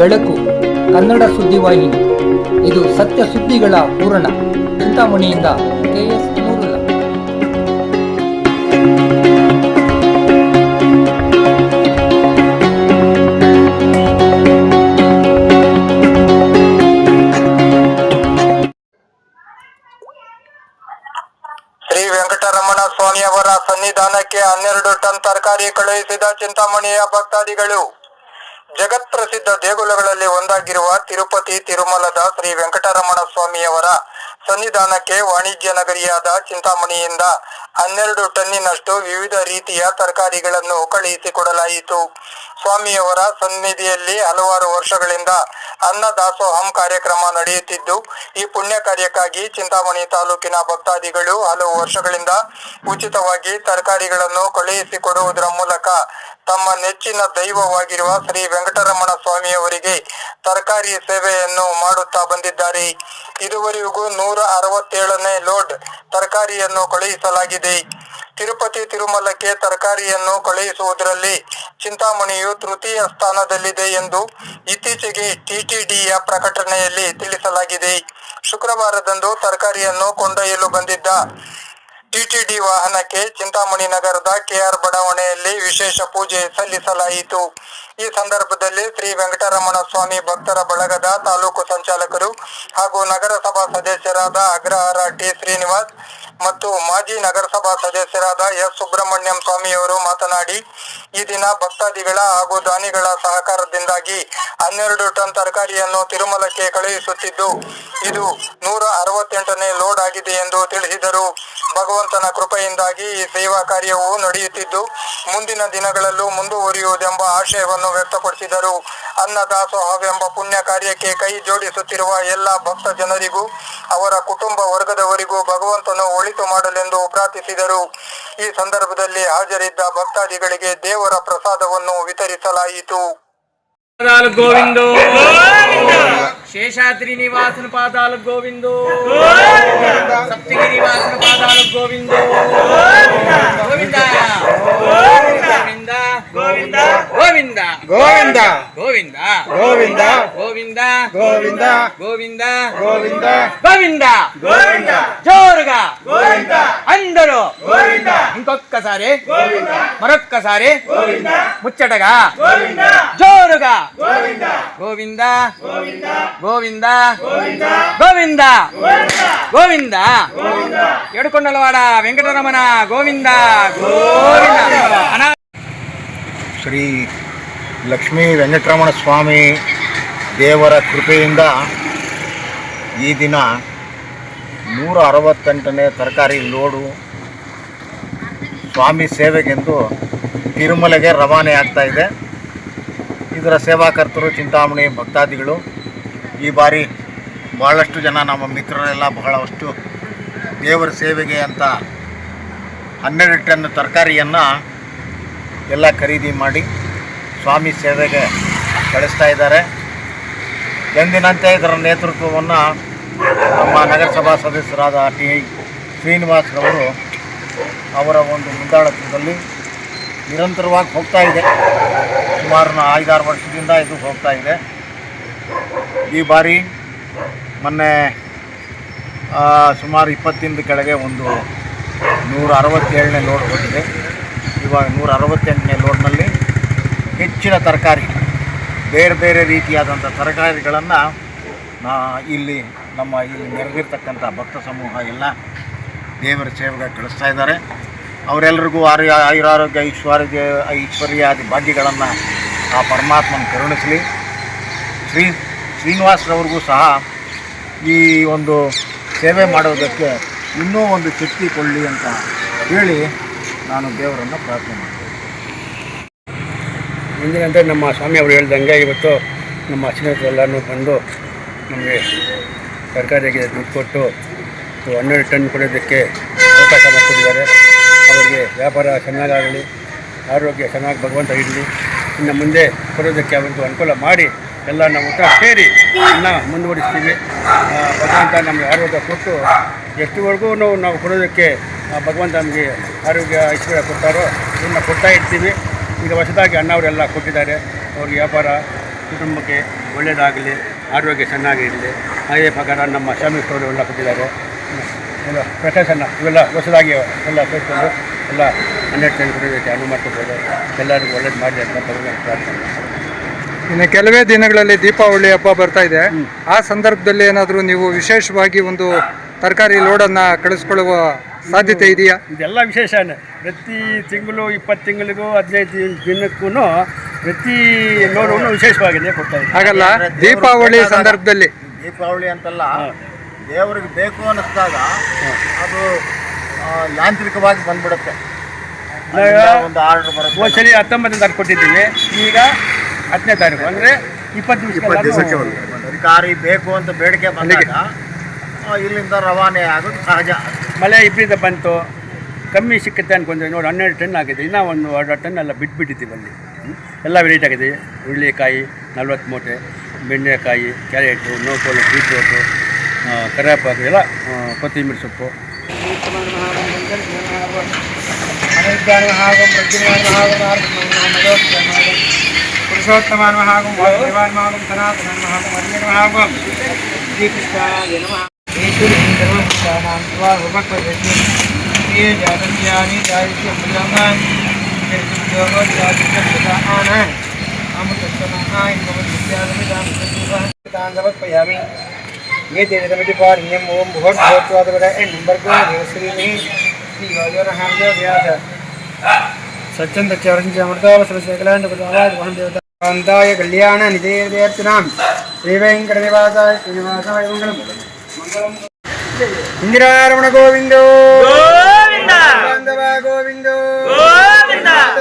ಬೆಳಕು, ಕನ್ನಡ ಸುದ್ದಿವಾಹಿನಿ ಇದು ಸತ್ಯ ಸುದ್ದಿಗಳ ಪೂರಣ ಚಿಂತಾಮಣಿಯಿಂದ ಕೆಎಸ್ ಶ್ರೀ ವೆಂಕಟರಮಣ ಸ್ವಾಮಿಯವರ ಸನ್ನಿಧಾನಕ್ಕೆ ಹನ್ನೆರಡು ಟನ್ ತರಕಾರಿ ಕಳುಹಿಸಿದ ಚಿಂತಾಮಣಿಯ ಭಕ್ತಾದಿಗಳು. ಜಗತ್ಪ್ರಸಿದ್ಧ ದೇಗುಲಗಳಲ್ಲಿ ಒಂದಾಗಿರುವ ತಿರುಪತಿ ತಿರುಮಲದ ಶ್ರೀ ವೆಂಕಟರಮಣ ಸ್ವಾಮಿಯವರ ಸನ್ನಿಧಾನಕ್ಕೆ ವಾಣಿಜ್ಯ ನಗರಿಯಾದ ಚಿಂತಾಮಣಿಯಿಂದ ಹನ್ನೆರಡು ಟನ್ನಿನಷ್ಟು ವಿವಿಧ ರೀತಿಯ ತರಕಾರಿಗಳನ್ನು ಕಳುಹಿಸಿಕೊಡಲಾಯಿತು. ಸ್ವಾಮಿಯವರ ಸನ್ನಿಧಿಯಲ್ಲಿ ಹಲವಾರು ವರ್ಷಗಳಿಂದ ಅನ್ನ ದಾಸೋಹಂ ಕಾರ್ಯಕ್ರಮ ನಡೆಯುತ್ತಿದ್ದು, ಈ ಪುಣ್ಯ ಕಾರ್ಯಕ್ಕಾಗಿ ಚಿಂತಾಮಣಿ ತಾಲೂಕಿನ ಭಕ್ತಾದಿಗಳು ಹಲವು ವರ್ಷಗಳಿಂದ ಉಚಿತವಾಗಿ ತರಕಾರಿಗಳನ್ನು ಕಳುಹಿಸಿಕೊಡುವುದರ ಮೂಲಕ ತಮ್ಮ ನೆಚ್ಚಿನ ದೈವವಾಗಿರುವ ಶ್ರೀ ವೆಂಕಟರಮಣ ಸ್ವಾಮಿಯವರಿಗೆ ತರಕಾರಿ ಸೇವೆಯನ್ನು ಮಾಡುತ್ತಾ ಬಂದಿದ್ದಾರೆ. ಇದುವರೆಗೂ ನೂರ ಅರವತ್ತೇಳನೇ ಲೋಡ್ ತರಕಾರಿಯನ್ನು ಕಳುಹಿಸಲಾಗಿದೆ. ತಿರುಪತಿ ತಿರುಮಲಕ್ಕೆ ತರಕಾರಿಯನ್ನು ಕಳುಹಿಸುವುದರಲ್ಲಿ ಚಿಂತಾಮಣಿಯು ತೃತೀಯ ಸ್ಥಾನದಲ್ಲಿದೆ ಎಂದು ಇತ್ತೀಚೆಗೆ ಟಿಟಿಡಿಯ ಪ್ರಕಟಣೆಯಲ್ಲಿ ತಿಳಿಸಲಾಗಿದೆ. ಶುಕ್ರವಾರದಂದು ತರಕಾರಿಯನ್ನು ಕೊಂಡೊಯ್ಯಲು ಬಂದಿದ್ದ ಟಿಟಿಡಿ ವಾಹನಕ್ಕೆ ಚಿಂತಾಮಣಿ ನಗರದ ಕೆಆರ್ ಬಡಾವಣೆಯಲ್ಲಿ ವಿಶೇಷ ಪೂಜೆ ಸಲ್ಲಿಸಲಾಯಿತು. ಈ ಸಂದರ್ಭದಲ್ಲಿ ಶ್ರೀ ವೆಂಕಟರಮಣ ಸ್ವಾಮಿ ಭಕ್ತರ ಬಳಗದ ತಾಲೂಕು ಸಂಚಾಲಕರು ಹಾಗೂ ನಗರಸಭಾ ಸದಸ್ಯರಾದ ಅಗ್ರಹಾರ ಟಿ ಶ್ರೀನಿವಾಸ್ ಮತ್ತು ಮಾಜಿ ನಗರಸಭಾ ಸದಸ್ಯರಾದ ಎಸ್. ಸುಬ್ರಹ್ಮಣ್ಯಂ ಸ್ವಾಮಿಯವರು ಮಾತನಾಡಿ, ಈ ದಿನ ಭಕ್ತಾದಿಗಳ ಹಾಗೂ ದಾನಿಗಳ ಸಹಕಾರದಿಂದಾಗಿ ಹನ್ನೆರಡು ಟನ್ ತರಕಾರಿಯನ್ನು ತಿರುಮಲಕ್ಕೆ ಕಳುಹಿಸುತ್ತಿದ್ದು, ಇದು ನೂರ ಅರವತ್ತೆಂಟನೇ ಲೋಡ್ ಆಗಿದೆ ಎಂದು ತಿಳಿಸಿದರು. ಭಗವಂತನ ಕೃಪೆಯಿಂದಾಗಿ ಈ ಸೇವಾ ಕಾರ್ಯವು ನಡೆಯುತ್ತಿದ್ದು, ಮುಂದಿನ ದಿನಗಳಲ್ಲೂ ಮುಂದುವರಿಯುವುದೆಂಬ ಆಶಯವನ್ನು ವ್ಯಕ್ತಪಡಿಸಿದರು. ಅನ್ನದಾಸೋಹವೆಂಬ ಪುಣ್ಯ ಕಾರ್ಯಕ್ಕೆ ಕೈ ಜೋಡಿಸುತ್ತಿರುವ ಎಲ್ಲ ಭಕ್ತ ಜನರಿಗೂ, ಅವರ ಕುಟುಂಬ ವರ್ಗದವರಿಗೂ ಭಗವಂತನು ಒಳಿತು ಮಾಡಲೆಂದು ಪ್ರಾರ್ಥಿಸಿದರು. ಈ ಸಂದರ್ಭದಲ್ಲಿ ಹಾಜರಿದ್ದ ಭಕ್ತಾದಿಗಳಿಗೆ ದೇವರ ಪ್ರಸಾದವನ್ನು ವಿತರಿಸಲಾಯಿತು. ಶೇಷಾದ್ರಿ ನಿವಾಸನ ಪಾದಾಲು ಗೋವಿಂದ. ಸಪ್ತಗಿರಿ ನಿವಾಸನ ಪಾದಾಲು ಗೋವಿಂದ. ಗೋವಿಂದ. గోవింద గోవింద గోవింద గోవింద గోవింద గోవింద గోవింద గోవింద గోవింద గోవింద జోరుగా గోవింద అందరూ గోవింద ఇంకొక్కసారి గోవింద మరొక్కసారి గోవింద ముచ్చటగా గోవింద జోరుగా గోవింద గోవింద గోవింద గోవింద గోవింద గోవింద ఏడుకొండలవాడ వెంకటరమణ గోవింద గోవింద ಶ್ರೀ ಲಕ್ಷ್ಮೀ ವೆಂಕಟರಮಣ ಸ್ವಾಮಿ ದೇವರ ಕೃಪೆಯಿಂದ ಈ ದಿನ ನೂರ ಅರವತ್ತೆಂಟನೇ ತರಕಾರಿ ಲೋಡು ಸ್ವಾಮಿ ಸೇವೆಗೆಂದು ತಿರುಮಲೆಗೆ ರವಾನೆ ಆಗ್ತಾ ಇದೆ. ಇದರ ಸೇವಾಕರ್ತರು, ಚಿಂತಾಮಣಿ ಭಕ್ತಾದಿಗಳು, ಈ ಬಾರಿ ಭಾಳಷ್ಟು ಜನ ನಮ್ಮ ಮಿತ್ರರೆಲ್ಲ ಬಹಳಷ್ಟು ದೇವರ ಸೇವೆಗೆ ಅಂತ ಹನ್ನೆರಡು ಟನ್ ತರಕಾರಿಯನ್ನು ಎಲ್ಲ ಖರೀದಿ ಮಾಡಿ ಸ್ವಾಮಿ ಸೇವೆಗೆ ಕಳಿಸ್ತಾ ಇದ್ದಾರೆ. ಎಂದಿನಂತೆ ಇದರ ನೇತೃತ್ವವನ್ನು ನಮ್ಮ ನಗರಸಭಾ ಸದಸ್ಯರಾದ ಟಿ. ಶ್ರೀನಿವಾಸ್ರವರು ಅವರ ಒಂದು ಮುಂದಾಳತ್ವದಲ್ಲಿ ನಿರಂತರವಾಗಿ ಹೋಗ್ತಾ ಇದೆ. ಸುಮಾರು ಐದಾರು ವರ್ಷದಿಂದ ಇದು ಹೋಗ್ತಾ ಇದೆ. ಈ ಬಾರಿ ಮೊನ್ನೆ ಸುಮಾರು ಇಪ್ಪತ್ತಿಂದ ಕೆಳಗೆ ಒಂದು ನೂರ ಅರವತ್ತೇಳನೇ ಲೋಡ್ ಹೋಗಿದೆ. ಇವಾಗ ನೂರ ಅರವತ್ತೆಂಟನೇ ಲೋಡ್ನಲ್ಲಿ ಹೆಚ್ಚಿನ ತರಕಾರಿ, ಬೇರೆ ಬೇರೆ ರೀತಿಯಾದಂಥ ತರಕಾರಿಗಳನ್ನು ಇಲ್ಲಿ ನಮ್ಮ ಇಲ್ಲಿ ನೆರೆದಿರ್ತಕ್ಕಂಥ ಭಕ್ತ ಸಮೂಹ ಎಲ್ಲ ದೇವರ ಸೇವೆಗೆ ಕಳಿಸ್ತಾ ಇದ್ದಾರೆ. ಅವರೆಲ್ಲರಿಗೂ ಆರ್ಯ ಆಯುರಾರೋಗ್ಯ, ಐಶ್ವರ್ಯ, ಐಶ್ವರ್ಯಾದಿ ಭಾಗ್ಯಗಳನ್ನು ಆ ಪರಮಾತ್ಮನ ಕರುಣಿಸಲಿ. ಶ್ರೀ ಶ್ರೀನಿವಾಸ್ರವ್ರಿಗೂ ಸಹ ಈ ಒಂದು ಸೇವೆ ಮಾಡೋದಕ್ಕೆ ಇನ್ನೂ ಒಂದು ಶಕ್ತಿ ಕೊಡಲಿ ಅಂತ ಹೇಳಿ ನಾನು ದೇವರನ್ನು ಪ್ರಾರ್ಥನೆ ಮಾಡ್ತೀನಿ. ಎಂದಿನಂತೆ ನಮ್ಮ ಸ್ವಾಮಿ ಅವರು ಹೇಳ್ದಂಗೆ ಇವತ್ತು ನಮ್ಮ ಸ್ನೇಹಿತರೆಲ್ಲರೂ ಬಂದು ನಮಗೆ ತರಕಾರಿಗೆ ದುಡ್ಡು ಕೊಟ್ಟು ಹನ್ನೆರಡು ಟನ್ ಕೊಡೋದಕ್ಕೆ ಅವಕಾಶ ಮಾಡಿಕೊಟ್ಟಿದ್ದಾರೆ. ಅವರಿಗೆ ವ್ಯಾಪಾರ ಚೆನ್ನಾಗಾಗಲಿ, ಆರೋಗ್ಯ ಚೆನ್ನಾಗಿ ಭಗವಂತ ಇರಲಿ, ಇನ್ನು ಮುಂದೆ ಕೊಡೋದಕ್ಕೆ ಅವರಿಗೂ ಅನುಕೂಲ ಮಾಡಿ ಎಲ್ಲ ನಾವು ಊಟ ಸೇರಿ ಇನ್ನು ಮುಂದುವರಿಸ್ತೀವಿ. ಭಗವಂತ ನಮಗೆ ಆರೋಗ್ಯ ಕೊಟ್ಟು ಎಷ್ಟುವರೆಗೂ ನಾವು ಕೊಡೋದಕ್ಕೆ ಭಗವಂತ ನಮಗೆ ಆರೋಗ್ಯ ಐಶ್ವರ್ಯ ಕೊಡ್ತಾರೋ, ಇನ್ನು ಕೊಡ್ತಾ ಇರ್ತೀವಿ. ಈಗ ಹೊಸದಾಗಿ ಅಣ್ಣವರೆಲ್ಲ ಕೊಟ್ಟಿದ್ದಾರೆ. ಅವ್ರಿಗೆ ವ್ಯಾಪಾರ ಕುಟುಂಬಕ್ಕೆ ಒಳ್ಳೆಯದಾಗಲಿ ಆರೋಗ್ಯ ಚೆನ್ನಾಗಿರಲಿ ಹಾಗೆ ಪ್ರಕಾರ ನಮ್ಮ ಸ್ವಾಮಿಸ್ತವರು ಎಲ್ಲ ಕೊಟ್ಟಿದ್ದಾರೆ. ಎಲ್ಲ ಪ್ರಕಾಶನ ಇವೆಲ್ಲ ಹೊಸದಾಗಿ ಎಲ್ಲ ಸೇರಿಕೊಂಡು ಎಲ್ಲ ಹನ್ನೆರಡು ಜನ ಕೊಡೋದಕ್ಕೆ ಅನುವು ಎಲ್ಲರಿಗೂ ಒಳ್ಳೇದು ಮಾಡಿ ಅಂತ ಪ್ರಾರ್ಥನೆ ಇನ್ನು ಕೆಲವೇ ದಿನಗಳಲ್ಲಿ ದೀಪಾವಳಿ ಹಬ್ಬ ಬರ್ತಾ ಇದೆ. ಆ ಸಂದರ್ಭದಲ್ಲಿ ಏನಾದರೂ ನೀವು ವಿಶೇಷವಾಗಿ ಒಂದು ತರಕಾರಿ ಲೋಡನ್ನು ಕಳಿಸ್ಕೊಳ್ಳುವ ಸಾಧ್ಯತೆ ಇದೆಯಾ? ಇದೆಲ್ಲ ವಿಶೇಷನೇ ಪ್ರತಿ ತಿಂಗಳು ಇಪ್ಪತ್ತು ತಿಂಗಳಿಗೂ ಹದಿನೈದು ದಿನಕ್ಕೂ ಪ್ರತಿ ಲೋಡನ್ನು ವಿಶೇಷವಾಗಿದೆ ಕೊಡ್ತಾ ಹಾಗಲ್ಲ ದೀಪಾವಳಿ ಸಂದರ್ಭದಲ್ಲಿ. ದೀಪಾವಳಿ ಅಂತಲ್ಲ ದೇವರಿಗೆ ಬೇಕು ಅನ್ನಿಸ್ದಾಗ ಅದು ಯಾಂತ್ರಿಕವಾಗಿ ಬಂದ್ಬಿಡುತ್ತೆ. ಒಂದು ಆರ್ಡರ್ ಬರುತ್ತೆ. ಸರಿ ಹತ್ತೊಂಬತ್ತನೇ ತಾರೀಕು ಕೊಟ್ಟಿದ್ದೀವಿ. ಈಗ ಹತ್ತನೇ ತಾರೀಕು. ಅಂದರೆ ಇಪ್ಪತ್ತು ದಿವಸಕ್ಕೆ ಅಧಿಕಾರಿ ಬೇಕು ಅಂತ ಬೇಡಿಕೆ ಬಂದಾಗ ಇಲ್ಲಿಂದ ರವಾನೆ ಆಗೋದು ಸಹಜ. ಮಳೆ ಇಬ್ಬರಿಂದ ಬಂತು ಕಮ್ಮಿ ಸಿಕ್ಕುತ್ತೆ ಅನ್ಕೊಂಡ್ರೆ ನೋಡಿ ಹನ್ನೆರಡು ಟನ್ ಆಗಿದೆ. ಇನ್ನೂ ಒಂದು ಎರಡು ಟನ್ ಎಲ್ಲ ಬಿಟ್ಬಿಟ್ಟಿದ್ದೀವಿ ಅಲ್ಲಿ. ಎಲ್ಲ ವೆರೈಟಿ ಆಗಿದೆ. ಹುರುಳಿಕಾಯಿ ನಲ್ವತ್ತು ಮೂಟೆ ಬೆಂಡೆಕಾಯಿ ಕ್ಯಾರೆಟು ನೋಕೋಲು ಬೀಟ್ರೋಟು ಕರಿಯಪ್ಪಾಕು ಎಲ್ಲ ಕೊತ್ತಿಮಿರಿ ಸೊಪ್ಪು. ಪುರುಷೋತ್ತಮ ಹಾಗೂ ಭಗವಾನ್ ಹಾಗೂ ಸನಾತನ ಮಹಾಗಂ ಹರಿಯನ ಮಹಾಗಂ ಶ್ರೀಕೃಷ್ಣ ये तेरे तमिटी पार नियम ओम बहुत बहुत तो आता बड़ा ए नंबर को देवश्री नहीं दिवालियों ने हम जो दिया था सच्चन तच्चारण चामर्ता सर्वसेकलांड बतावा वहन देवता कांताय कल्याण निधेय देवतनाम श्री वेंकटदेवासाय श्रीनिवासाय मंगलम ఇందిరారమణ గోవిందో. గోవిందో.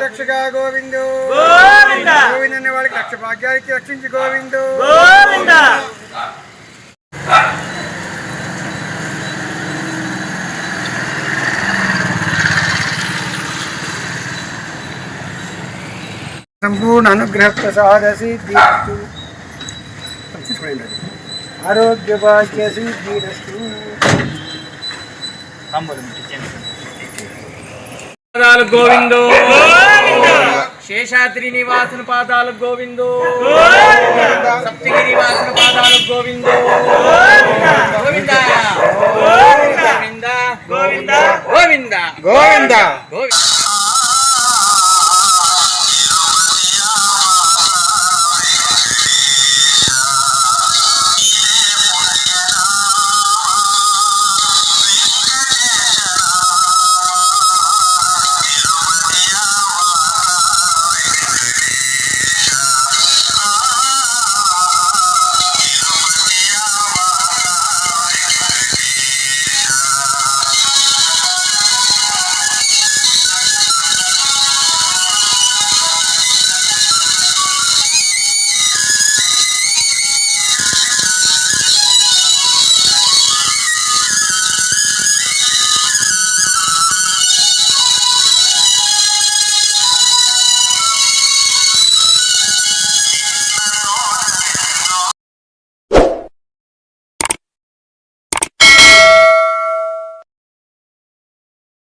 రక్షక గోవిందో. గోవింద. అనే వాడికి లక్ష రక్షించి గోవిందో. సంపూర్ణ అనుగ్రహ ప్రసాదసి ఆరోగ్య పాదాలు గోవిందో. శేషాద్రి నివాసన పాదాలు గోవిందో. సప్తగిరి నివాసుల పాదాలు గోవిందో. గోవిందా. గోవిందా. గోవిందా. గోవిందా. గోవిందా.